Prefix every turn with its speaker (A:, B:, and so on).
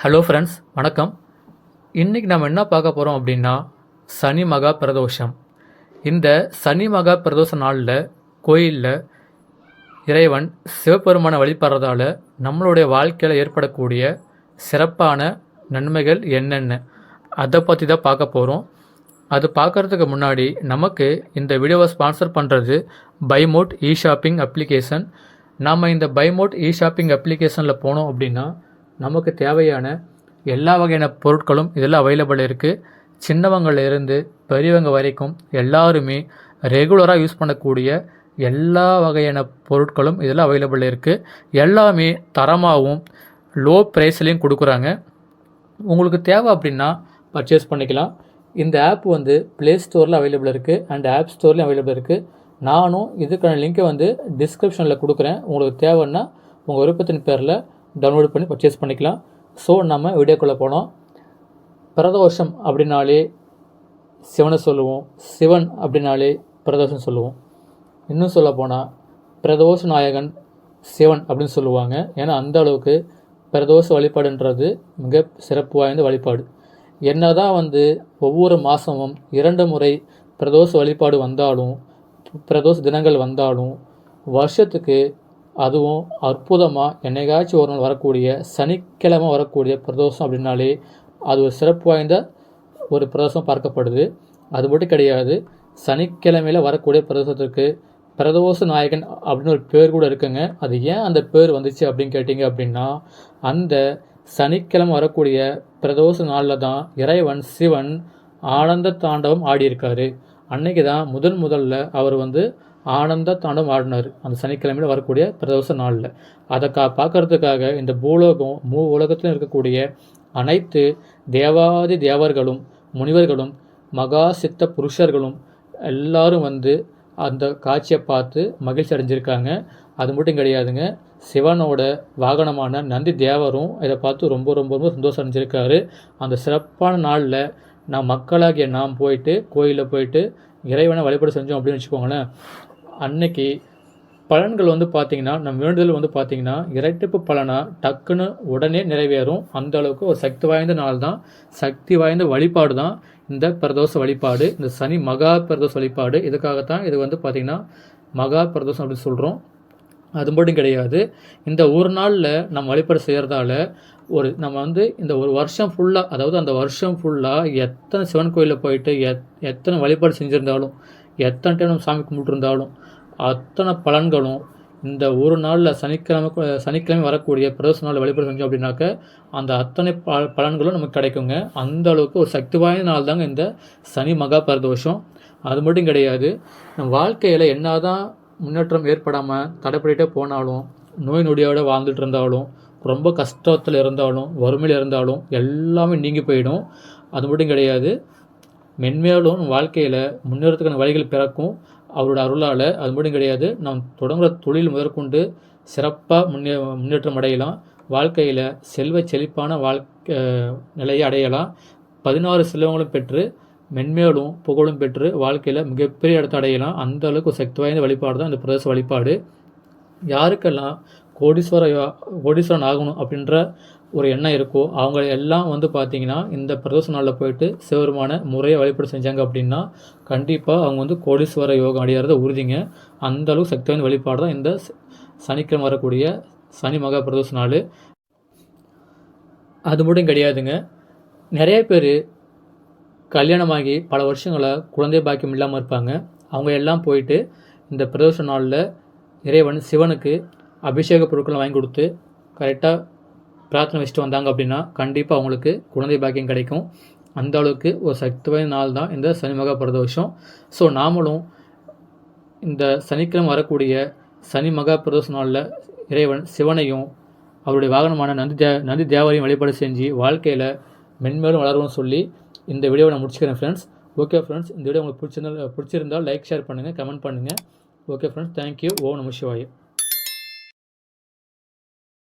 A: Hello friends வணக்கம். இன்றைக்கி நம்ம என்ன பார்க்க போகிறோம் அப்படின்னா சனி மகா பிரதோஷம். இந்த சனி மகா பிரதோஷ நாளில் கோயிலில் இறைவன் சிவபெருமானை வழிபடுறதால நம்மளுடைய வாழ்க்கையில் ஏற்படக்கூடிய சிறப்பான நன்மைகள் என்னென்ன? அதை பற்றி தான் பார்க்க போகிறோம் அது பார்க்குறதுக்கு முன்னாடி நமக்கு இந்த வீடியோவை ஸ்பான்சர் பண்ணுறது பைமோட் இ ஷாப்பிங் அப்ளிகேஷன் நாம் இந்த பைமோட் இ ஷாப்பிங் அப்ளிகேஷனில் போனோம் அப்படின்னா நமக்கு தேவையான எல்லா வகையான பொருட்களும் இதில் அவைலபிள் இருக்குது சின்னவங்கள்லேருந்து பெரியவங்க வரைக்கும் எல்லாருமே ரெகுலராக யூஸ் பண்ணக்கூடிய எல்லா வகையான பொருட்களும் இதில் அவைலபிள் இருக்குது எல்லாமே தரமாகவும் லோ ப்ரைஸ்லேயும் கொடுக்குறாங்க. உங்களுக்கு தேவை அப்படின்னா பர்ச்சேஸ் பண்ணிக்கலாம். இந்த ஆப் வந்து ப்ளே ஸ்டோரில் அவைலபிள் இருக்குது அண்ட் ஆப் ஸ்டோர்லேயும் அவைலபிள் இருக்குது நானும் இதுக்கான லிங்க்கை வந்து டிஸ்கிரிப்ஷனில் கொடுக்குறேன். உங்களுக்கு தேவைன்னா உங்கள் விருப்பத்தின் பேரில் டவுன்லோட் பண்ணி பர்ச்சேஸ் பண்ணிக்கலாம். ஸோ நம்ம வீடியோக்குள்ளே போனோம். பிரதோஷம் அப்படின்னாலே சிவனை சொல்லுவோம். சிவன் அப்படின்னாலே பிரதோஷம் சொல்லுவோம். இன்னும் சொல்ல போனால் பிரதோஷ நாயகன் சிவன் அப்படின்னு சொல்லுவாங்க. ஏன்னா அந்த அளவுக்கு பிரதோஷ வழிபாடுன்றது மிக சிறப்பு வாய்ந்த வழிபாடு. என்ன தான் வந்து ஒவ்வொரு மாதமும் இரண்டு முறை பிரதோஷ வழிபாடு வந்தாலும் பிரதோஷ தினங்கள் வந்தாலும் வருஷத்துக்கு அதுவும் அற்புதமாக என்னைக்காச்சும் ஒரு நாள் வரக்கூடிய சனிக்கிழமை வரக்கூடிய பிரதோஷம் அப்படின்னாலே அது ஒரு சிறப்பு வாய்ந்த ஒரு பிரதோஷம் பார்க்கப்படுது. அது மட்டும் கிடையாது சனிக்கிழமையில் வரக்கூடிய பிரதோஷத்துக்கு பிரதோஷ நாயகன் அப்படின்னு ஒரு பேர் கூட இருக்குங்க. அது ஏன் அந்த பேர் வந்துச்சு அப்படின்னு கேட்டிங்க அப்படின்னா அந்த சனிக்கிழமை வரக்கூடிய பிரதோஷ நாளில் தான் இறைவன் சிவன் ஆனந்த தாண்டவம் ஆடியிருக்காரு. அன்னைக்கு தான் முதன் முதல்ல அவர் வந்து ஆனந்த தாண்டம் ஆடினார் அந்த சனிக்கிழமையில் வரக்கூடிய பிரதோஷ நாளில். அதை கா பார்க்கறதுக்காக இந்த பூலோகம் மூ உலகத்திலும் இருக்கக்கூடிய அனைத்து தேவாதி தேவர்களும் முனிவர்களும் மகா சித்த புருஷர்களும் எல்லாரும் வந்து அந்த காட்சியை பார்த்து மகிழ்ச்சி அடைஞ்சிருக்காங்க. அது மட்டும் கிடையாதுங்க சிவனோட வாகனமான நந்தி தேவரும் இதை பார்த்து ரொம்ப ரொம்ப ரொம்ப சந்தோஷம் அடைஞ்சிருக்காரு. அந்த சிறப்பான நாளில் நான் மக்களாகிய நாம் போயிட்டு கோயிலில் போயிட்டு இறைவனை வழிபாடு செஞ்சோம் அப்படின்னு வச்சுக்கோங்களேன். அன்னைக்கு பலன்கள் வந்து பார்த்திங்கன்னா நம் வேண்டுதல் வந்து பார்த்திங்கன்னா இரட்டிப்பு பலனாக டக்குன்னு உடனே நிறைவேறும். அந்த அளவுக்கு ஒரு சக்தி வாய்ந்த நாள் தான். சக்தி வாய்ந்த வழிபாடு தான் இந்த பிரதோஷ வழிபாடு. இந்த சனி மகா பிரதோஷ வழிபாடு. இதுக்காகத்தான் இது வந்து பார்த்திங்கன்னா மகா பிரதோஷம் அப்படின்னு சொல்கிறோம் அது மட்டும் கிடையாது. இந்த ஒரு நாளில் நம்ம வழிபாடு செய்கிறதால ஒரு நம்ம வந்து இந்த ஒரு வருஷம் ஃபுல்லாக அதாவது அந்த வருஷம் ஃபுல்லாக எத்தனை சிவன் கோயிலில் போயிட்டு எத் எத்தனை வழிபாடு செஞ்சுருந்தாலும் எத்தனை டைம் நம்ம சாமி கும்பிட்டுருந்தாலும் அத்தனை பலன்களும் இந்த ஒரு நாளில் சனிக்கிழமை சனிக்கிழமை வரக்கூடிய பிரதோஷ நாளில் வழிபாடு செஞ்சோம் அப்படின்னாக்க அந்த அத்தனை ப பலன்களும் நமக்கு கிடைக்குங்க. அந்த அளவுக்கு ஒரு சக்தி வாய்ந்த நாள் தாங்க இந்த சனி மகா பிரதோஷம். அது மட்டும் கிடையாது நம்ம வாழ்க்கையில் என்னதான் முன்னேற்றம் ஏற்படாமல் தடைப்பட்டுட்டே போனாலும் நோய் நொடியோடு வாழ்ந்துட்டு இருந்தாலும் ரொம்ப கஷ்டத்தில் இருந்தாலும் வறுமையில் இருந்தாலும் எல்லாமே நீங்கி போயிடும். அது மட்டும் கிடையாது மென்மேலும் வாழ்க்கையில் முன்னேறதுக்கான வழிகள் பிறக்கும். அவரோட அருளால் அது மட்டும் கிடையாது நாம் தொடங்குற தொழில் முதற்கொண்டு சிறப்பாக முன்னே முன்னேற்றம் அடையலாம். வாழ்க்கையில் செல்வ செழிப்பான வாழ்க்கை நிலையை அடையலாம். பதினாறு செல்வங்களும் பெற்று மென்மேலும் புகழும் பெற்று வாழ்க்கையில் மிகப்பெரிய இடத்தை அடையலாம். அந்த அளவுக்கு சக்தி வாய்ந்த வழிபாடு தான் இந்த பிரதேச வழிபாடு. யாருக்கெல்லாம் கோடீஸ்வர கோடீஸ்வரன் ஆகணும் அப்படின்ற ஒரு எண்ணம் இருக்கோ அவங்க எல்லாம் வந்து பார்த்திங்கன்னா இந்த பிரதோஷ நாளில் போயிட்டு சிவருமான முறையை வழிபாடு செஞ்சாங்க அப்படின்னா கண்டிப்பாக அவங்க வந்து கோடீஸ்வர யோகம் அடையிறத உறுதிங்க. அந்தளவுக்கு சக்தி வாய்ந்த வழிபாடு தான் இந்த சனிக்கிழமை வரக்கூடிய சனி மகா பிரதோஷ நாள். அது மட்டும் கிடையாதுங்க. நிறைய பேர் கல்யாணமாகி பல வருஷங்களை குழந்தை பாக்கியம் இல்லாமல் இருப்பாங்க. அவங்க எல்லாம் போயிட்டு இந்த பிரதோஷ நாளில் இறைவன் சிவனுக்கு அபிஷேக பொருட்களை வாங்கி கொடுத்து கரெக்டாக பிரார்த்தனை வச்சுட்டு வந்தாங்க அப்படின்னா கண்டிப்பாக அவங்களுக்கு குழந்தை பாக்கியம் கிடைக்கும். அந்த அளவுக்கு ஒரு சக்தி வாய்ந்த நாள் தான் இந்த சனி மகா பிரதோஷம். ஸோ நாமளும் இந்த சனிக்கிழமை வரக்கூடிய சனி மகா பிரதோஷ நாளில் இறைவன் சிவனையும் அவருடைய வாகனமான நந்தி தே நந்தி தேவரையும் வழிபாடு செஞ்சு வாழ்க்கையில் மென்மேலும் வளரும்னு சொல்லி இந்த வீடியோவை நான் முடிச்சுக்கிறேன் ஃப்ரெண்ட்ஸ் ஓகே ஃப்ரெண்ட்ஸ் இந்த வீடியோ உங்களுக்கு பிடிச்சிருந்தா பிடிச்சிருந்தால் லைக் ஷேர் பண்ணுங்கள் கமெண்ட் பண்ணுங்கள் ஓகே ஃப்ரெண்ட்ஸ் தேங்க்யூ ஓ நம சிவாயு.